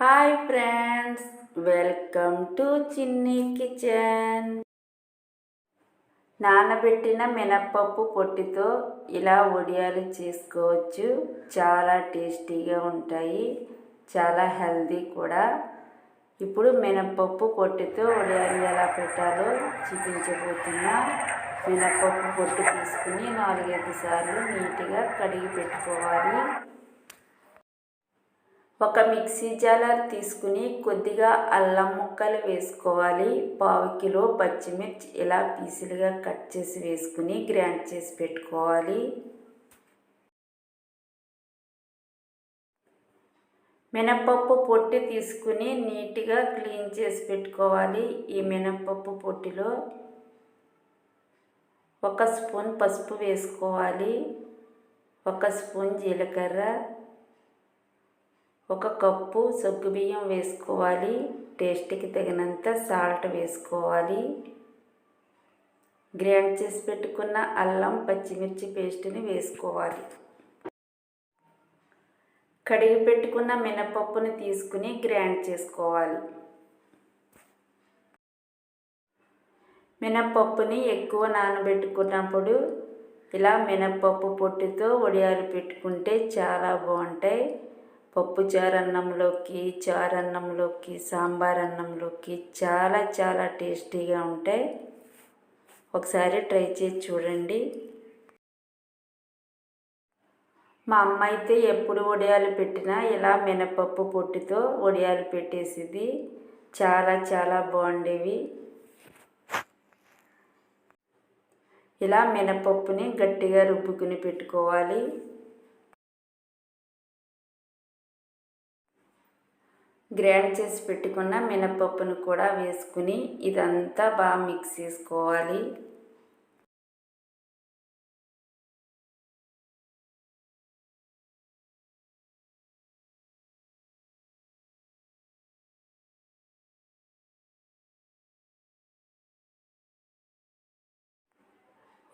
Hi friends welcome to Chinni kitchen. నానబెట్టిన మినప్పప్పు పొట్టితో ఇలా వడియాలు చేసుకోవచ్చు. చాలా టేస్టీగా ఉంటాయి. చాలా హెల్దీ కూడా. ఇప్పుడు మినప్పప్పు పొట్టితో వడియాలు ఎలా పెట్టాలో చూపించబోతున్నా. మినప్పప్పు పొట్టు తీసుకుని నాలుగైదు సార్లు నీట్గా కడిగి పెట్టుకోవాలి. ఒక మిక్సీ జాలర్ తీసుకుని కొద్దిగా అల్లం ముక్కలు వేసుకోవాలి. పావు కిలో పచ్చిమిర్చి ఇలా పీసులుగా కట్ చేసి వేసుకుని గ్రైండ్ చేసి పెట్టుకోవాలి. మినపప్పు పొట్టి తీసుకుని నీట్గా క్లీన్ చేసి పెట్టుకోవాలి. ఈ మినపప్పు పొట్టిలో ఒక స్పూన్ పసుపు వేసుకోవాలి. ఒక స్పూన్ జీలకర్ర ఒక కప్పు బియ్యం వేసుకోవాలి. టేస్ట్కి తగినంత సాల్ట్ వేసుకోవాలి. గ్రైండ్ చేసి పెట్టుకున్న అల్లం పచ్చిమిర్చి పేస్ట్ని వేసుకోవాలి. కడిగి పెట్టుకున్న మినపప్పుని తీసుకుని గ్రైండ్ చేసుకోవాలి. మినపప్పుని ఎక్కువ నానబెట్టుకున్నప్పుడు ఇలా మినపప్పు పొట్టుతో వడియాలు పెట్టుకుంటే చాలా బాగుంటాయి. పప్పు చారన్నంలోకి చారన్నంలోకి సాంబార్ అన్నంలోకి చాలా చాలా టేస్టీగా ఉంటాయి. ఒకసారి ట్రై చేసి చూడండి. మా అమ్మ అయితే ఎప్పుడు వడియాలు పెట్టినా ఇలా మినపప్పు పొట్టుతో వడియాలు పెట్టేసింది. చాలా చాలా బాగుండేవి. ఇలా మినపప్పుని గట్టిగా రుబ్బుకుని పెట్టుకోవాలి. గ్రైండ్ చేసి పెట్టుకున్న మినపప్పును కూడా వేసుకుని ఇదంతా బాగా మిక్స్ చేసుకోవాలి.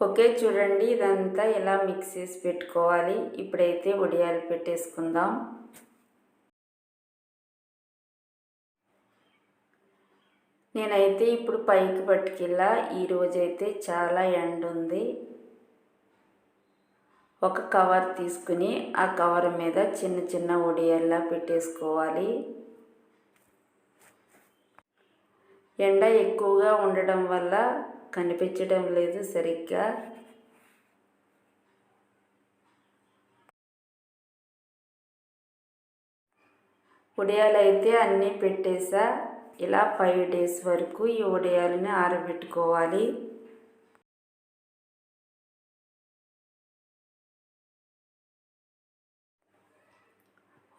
ఓకే చూడండి ఇదంతా ఇలా మిక్స్ చేసి పెట్టుకోవాలి. ఇప్పుడైతే ఉడియాలు పెట్టేసుకుందాం. నేనైతే ఇప్పుడు పైకి పట్టుకెళ్ళా. ఈరోజైతే చాలా ఎండ ఉంది ఒక కవర్ తీసుకుని ఆ కవర్ మీద చిన్న చిన్న ఒడియల్లా పెట్టేసుకోవాలి. ఎండ ఎక్కువగా ఉండడం వల్ల కనిపించడం లేదు సరిగ్గా. ఉడియాలైతే అన్నీ పెట్టేసా. ఇలా ఫైవ్ డేస్ వరకు ఈ వడియాలని ఆరబెట్టుకోవాలి.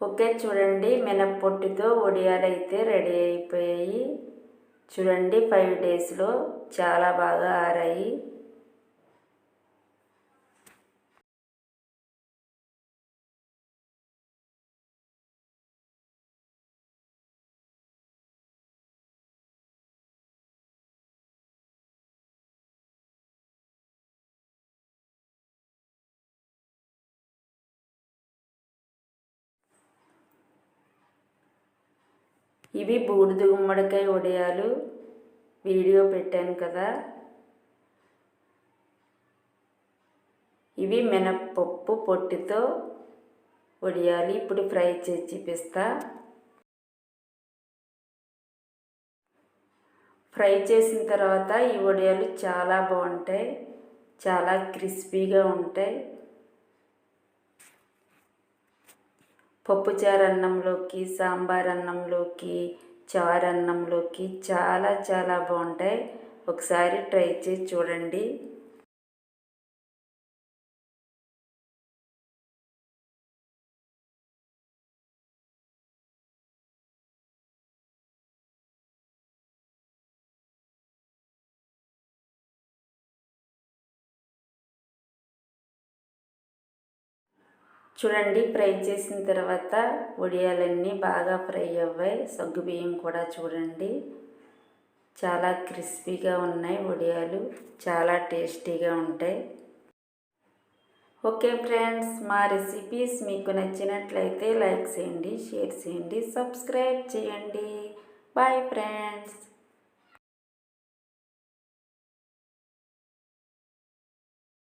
ఓకే చూడండి మినప్పొట్టుతో వడియాలు అయితే రెడీ అయిపోయాయి. చూడండి ఫైవ్ డేస్లో చాలా బాగా ఆరాయి. ఇవి బూడిద గుమ్మడికాయ వడియాలు. వీడియో పెట్టాను కదా. ఇవి మినప్పప్పు పొట్టితో వడియాలి. ఇప్పుడు ఫ్రై చేసి చూపిస్తా. ఫ్రై చేసిన తర్వాత ఈ వడియాలు చాలా బాగుంటాయి. చాలా క్రిస్పీగా ఉంటాయి. పప్పుచారు అన్నంలోకి సాంబార్ అన్నంలోకి చారు అన్నంలోకి చాలా చాలా బాగుంటాయి. ఒకసారి ట్రై చేసి చూడండి. చూడండి ఫ్రై చేసిన తర్వాత వడియాలన్నీ బాగా ఫ్రై అవ్వాయి. సగ్గు బియ్యం కూడా చూడండి. చాలా క్రిస్పీగా ఉన్నాయి వడియాలు. చాలా టేస్టీగా ఉంటాయి. ఓకే ఫ్రెండ్స్ మా రెసిపీస్ మీకు నచ్చినట్లయితే లైక్ చేయండి షేర్ చేయండి సబ్స్క్రైబ్ చేయండి. Bye friends